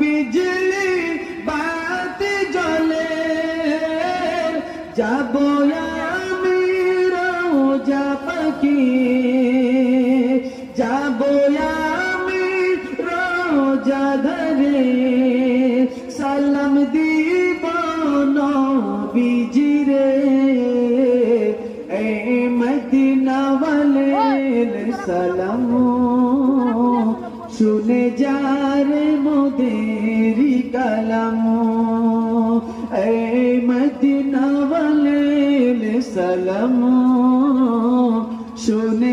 বিজলি বাতি জলে যাব আমি রোজা পাখি। যাব আমি রোজা ধরে সালাম দিব নবীজি রে। এ মদিনা সালাম শুনে যারে মোদেরি কালাম। এ মদিনা সালাম। শুনে